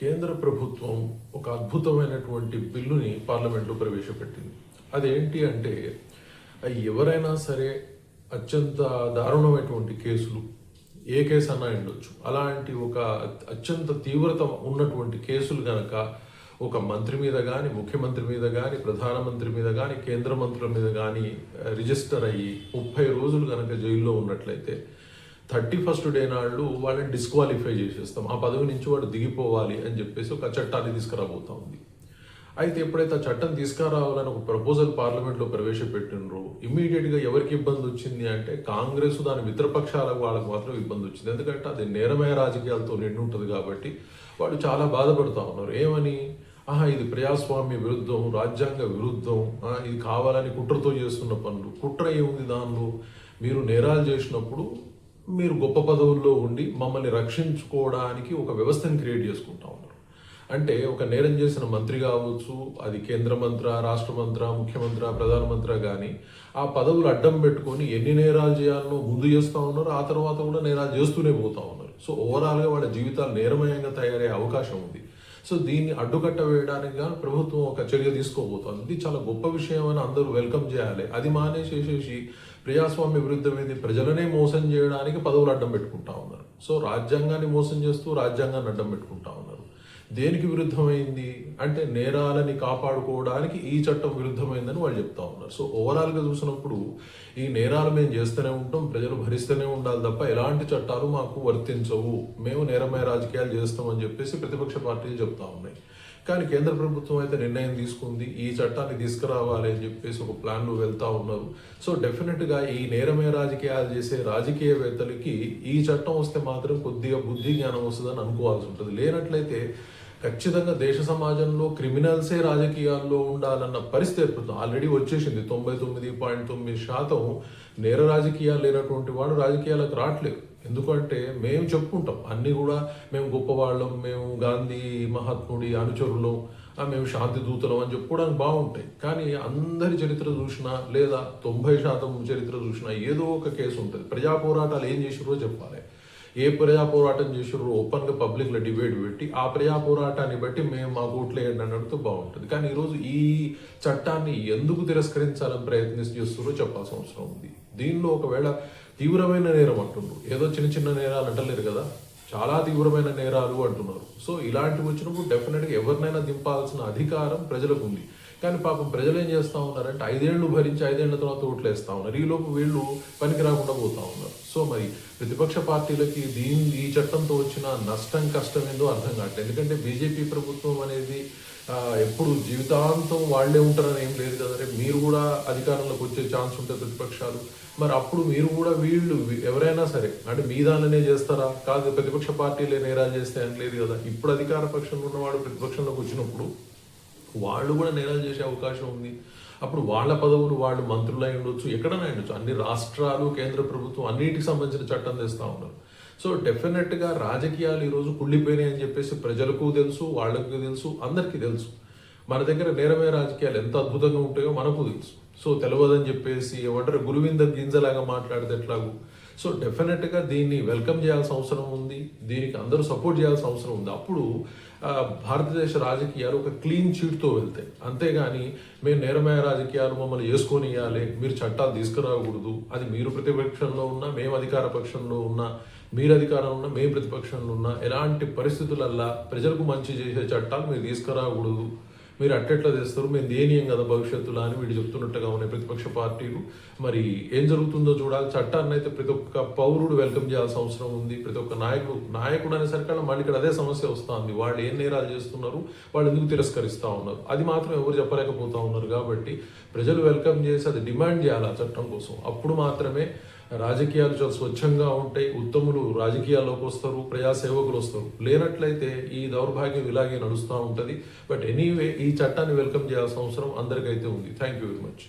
కేంద్ర ప్రభుత్వం ఒక అద్భుతమైనటువంటి బిల్లుని పార్లమెంట్లో ప్రవేశపెట్టింది. అదేంటి అంటే ఎవరైనా సరే అత్యంత దారుణమైనటువంటి కేసులు ఏ కేసు అన్నా ఉండొచ్చు. అలాంటి ఒక అత్యంత తీవ్రత ఉన్నటువంటి కేసులు గనక ఒక మంత్రి మీద కానీ ముఖ్యమంత్రి మీద కానీ ప్రధానమంత్రి మీద కానీ కేంద్ర మంత్రుల మీద కానీ రిజిస్టర్ అయ్యి ముప్పై రోజులు కనుక జైల్లో ఉన్నట్లయితే థర్టీ ఫస్ట్ డే నాళ్ళు వాళ్ళని డిస్క్వాలిఫై చేసేస్తాం. ఆ పదవి నుంచి వాడు దిగిపోవాలి అని చెప్పేసి ఒక చట్టాన్ని తీసుకురాబోతా ఉంది. అయితే ఎప్పుడైతే ఆ చట్టం తీసుకురావాలని ఒక ప్రపోజల్ పార్లమెంట్లో ప్రవేశపెట్టినరో ఇమీడియట్గా ఎవరికి ఇబ్బంది వచ్చింది అంటే కాంగ్రెస్ దాని మిత్రపక్షాలకు వాళ్ళకి మాత్రం ఇబ్బంది వచ్చింది. ఎందుకంటే అది నేరమయ రాజకీయాలతో నిండి ఉంటుంది కాబట్టి వాళ్ళు చాలా బాధపడుతూ ఉన్నారు. ఏమని? ఆహా ఇది ప్రజాస్వామ్య విరుద్ధం రాజ్యాంగ విరుద్ధం ఇది కావాలని కుట్రతో చేస్తున్న పనులు. కుట్ర ఏముంది దానిలో? మీరు నేరాలు చేసినప్పుడు మీరు గొప్ప పదవుల్లో ఉండి మమ్మల్ని రక్షించుకోవడానికి ఒక వ్యవస్థను క్రియేట్ చేసుకుంటా ఉన్నారు. అంటే ఒక నేరం చేసిన మంత్రి కావచ్చు అది కేంద్ర మంత్ర రాష్ట్ర మంత్ర ముఖ్యమంత్రి ప్రధానమంత్రి కానీ ఆ పదవులు అడ్డం పెట్టుకొని ఎన్ని నేరాలు చేయాలనో ముందు చేస్తూ ఉన్నారు ఆ తర్వాత కూడా నేరాలు చేస్తూనే పోతా ఉన్నారు. సో ఓవరాల్గా వాళ్ళ జీవితాలు నేరమయంగా తయారయ్యే అవకాశం ఉంది. సో దీన్ని అడ్డుకట్ట వేయడానికి కానీ ప్రభుత్వం ఒక చర్య తీసుకోబోతోంది. ఇది చాలా గొప్ప విషయం అని అందరూ వెల్కమ్ చేయాలి. అది మానేసేసేసి ప్రజాస్వామ్య విరుద్ధమైంది ప్రజలనే మోసం చేయడానికి పదవులు అడ్డం పెట్టుకుంటా ఉన్నారు. సో రాజ్యాంగాన్ని మోసం చేస్తూ రాజ్యాంగాన్ని అడ్డం పెట్టుకుంటా దేనికి విరుద్ధమైంది? అంటే నేరాలని కాపాడుకోవడానికి ఈ చట్టం విరుద్ధమైందని వాళ్ళు చెప్తా ఉన్నారు. సో ఓవరాల్గా చూసినప్పుడు ఈ నేరాలు మేము చేస్తూనే ఉంటాం ప్రజలు భరిస్తూనే ఉండాలి తప్ప ఎలాంటి చట్టాలు మాకు వర్తించవు. మేము నేరమయ రాజకీయాలు చేస్తామని చెప్పేసి ప్రతిపక్ష పార్టీలు చెప్తా ఉన్నాయి. కానీ కేంద్ర ప్రభుత్వం అయితే నిర్ణయం తీసుకుంది ఈ చట్టాన్ని తీసుకురావాలి అని చెప్పేసి ఒక ప్లాన్లో వెళ్తా ఉన్నారు. సో డెఫినెట్గా ఈ నేరమే రాజకీయాలు చేసే రాజకీయవేత్తలకి ఈ చట్టం వస్తే మాత్రం కొద్దిగా బుద్ధి జ్ఞానం వస్తుందని అనుకోవాల్సి ఉంటుంది. లేనట్లయితే ఖచ్చితంగా దేశ సమాజంలో క్రిమినల్సే రాజకీయాల్లో ఉండాలన్న పరిస్థితి ఏర్పడుతుంది. ఆల్రెడీ వచ్చేసింది. తొంభై తొమ్మిది పాయింట్ తొమ్మిది శాతం నేర రాజకీయాలు లేనటువంటి వాడు రాజకీయాలకు రావట్లేదు. ఎందుకంటే మేము చెప్పుకుంటాం. అన్నీ కూడా మేము గొప్పవాళ్ళం మేము గాంధీ మహాత్ముడి అనుచరులం మేము శాంతి దూతలం అని చెప్పుకోవడానికి బాగుంటాయి. కానీ అందరి చరిత్ర చూసినా లేదా తొంభై శాతం చరిత్ర చూసినా ఏదో ఒక కేసు ఉంటుంది. ప్రజా పోరాటాలు ఏం చేసిరో చెప్పాలి. ఏ ప్రజా పోరాటం చేసారు ఓపెన్గా పబ్లిక్లో డిబేట్ పెట్టి ఆ ప్రజా పోరాటాన్ని బట్టి మేము మా ఓట్లు వేయండి అని బాగుంటుంది. కానీ ఈరోజు ఈ చట్టాన్ని ఎందుకు తిరస్కరించాలని ప్రయత్నిస్తూ చేస్తున్నారో చెప్పాల్సిన అవసరం ఉంది. దీనిలో ఒకవేళ తీవ్రమైన నేరం అంటున్నారు. ఏదో చిన్న చిన్న నేరాలు అంటలేరు కదా? చాలా తీవ్రమైన నేరాలు అంటున్నారు. సో ఇలాంటివి వచ్చినప్పుడు డెఫినెట్గా ఎవరినైనా దింపాల్సిన అధికారం ప్రజలకు ఉంది. కానీ పాపం ప్రజలు ఏం చేస్తూ ఉన్నారంటే ఐదేళ్ళు భరించి ఐదేళ్ళ తర్వాత ఓట్లు వేస్తూ ఉన్నారు ఈలోపు వీళ్ళు పనికి రాకుండా పోతా ఉన్నారు. సో మరి ప్రతిపక్ష పార్టీలకి దీని ఈ చట్టంతో వచ్చిన నష్టం కష్టం ఏందో అర్థం కావట్లేదు. ఎందుకంటే బీజేపీ ప్రభుత్వం అనేది ఎప్పుడు జీవితాంతం వాళ్ళే ఉంటారని ఏం లేదు కదా రేపు మీరు కూడా అధికారంలోకి వచ్చే ఛాన్స్ ఉంటుంది ప్రతిపక్షాలు. మరి అప్పుడు మీరు కూడా వీళ్ళు ఎవరైనా సరే అంటే మీ దానినే చేస్తారా? కాదు ప్రతిపక్ష పార్టీలే నేరాలు చేస్తే అని లేదు కదా. ఇప్పుడు అధికార పక్షంలో ఉన్నవాడు ప్రతిపక్షంలోకి వచ్చినప్పుడు వాళ్ళు కూడా నేరాలు చేసే అవకాశం ఉంది. అప్పుడు వాళ్ళ పదవులు వాళ్ళు మంత్రులై ఉండొచ్చు ఎక్కడైనా ఉండొచ్చు. అన్ని రాష్ట్రాలు కేంద్ర ప్రభుత్వం అన్నిటికి సంబంధించిన చట్టం తెస్తా ఉన్నారు. సో డెఫినెట్గా రాజకీయాలు ఈరోజు కుళ్ళిపోయినాయి అని చెప్పేసి ప్రజలకు తెలుసు వాళ్ళకు తెలుసు అందరికీ తెలుసు. మన దగ్గర నేరమే రాజకీయాలు ఎంత అద్భుతంగా ఉంటాయో మనకు తెలుసు. సో తెలియదని చెప్పేసి ఏమంటారు? గురువింద గింజలాగా మాట్లాడితే ఎట్లాగూ? సో డెఫినెట్గా దీన్ని వెల్కమ్ చేయాల్సిన అవసరం ఉంది. దీనికి అందరూ సపోర్ట్ చేయాల్సిన అవసరం ఉంది. అప్పుడు భారతదేశ రాజకీయాలు ఒక క్లీన్ చీట్తో వెళ్తాయి. అంతేగాని మేము నేరమయ్య రాజకీయాలు మమ్మల్ని వేసుకొని ఇవ్వాలి మీరు చట్టాలు తీసుకురాకూడదు అది మీరు ప్రతిపక్షంలో ఉన్నా మేము అధికార పక్షంలో ఉన్నా మీరు అధికారంలో ఉన్నా మేము ప్రతిపక్షంలో ఉన్నా ఎలాంటి పరిస్థితులల్లా ప్రజలకు మంచి చేసే చట్టాలు మీరు తీసుకురాకూడదు. మీరు అట్టెట్లా చేస్తారు? మేము దేనియం కదా భవిష్యత్తులో అని వీడు చెప్తున్నట్టుగా ఉన్నాయి ప్రతిపక్ష పార్టీలు. మరి ఏం జరుగుతుందో చూడాలి. చట్టాన్ని అయితే ప్రతి ఒక్క పౌరుడు వెల్కమ్ చేయాల్సిన అవసరం ఉంది. ప్రతి ఒక్క నాయకుడు నాయకుడు అనేసరికల్లా మళ్ళీ ఇక్కడ అదే సమస్య వస్తుంది. వాళ్ళు ఏం నేరాలు చేస్తున్నారు? వాళ్ళు ఎందుకు తిరస్కరిస్తూ ఉన్నారు? అది మాత్రం ఎవరు చెప్పలేకపోతూ ఉన్నారు కాబట్టి ప్రజలు వెల్కమ్ చేసి అది డిమాండ్ చేయాలి ఆ చట్టం కోసం. అప్పుడు మాత్రమే రాజకీయాలు చాలా స్వచ్ఛంగా ఉంటాయి ఉత్తములు రాజకీయాల్లోకి వస్తారు ప్రజాసేవకులు వస్తారు. లేనట్లయితే ఈ దౌర్భాగ్యం ఇలాగే నడుస్తూ ఉంటుంది. బట్ ఎనీవే ఈ చట్టాన్ని వెల్కమ్ చేయాల్సిన అవసరం అందరికైతే ఉంది. Thank you very much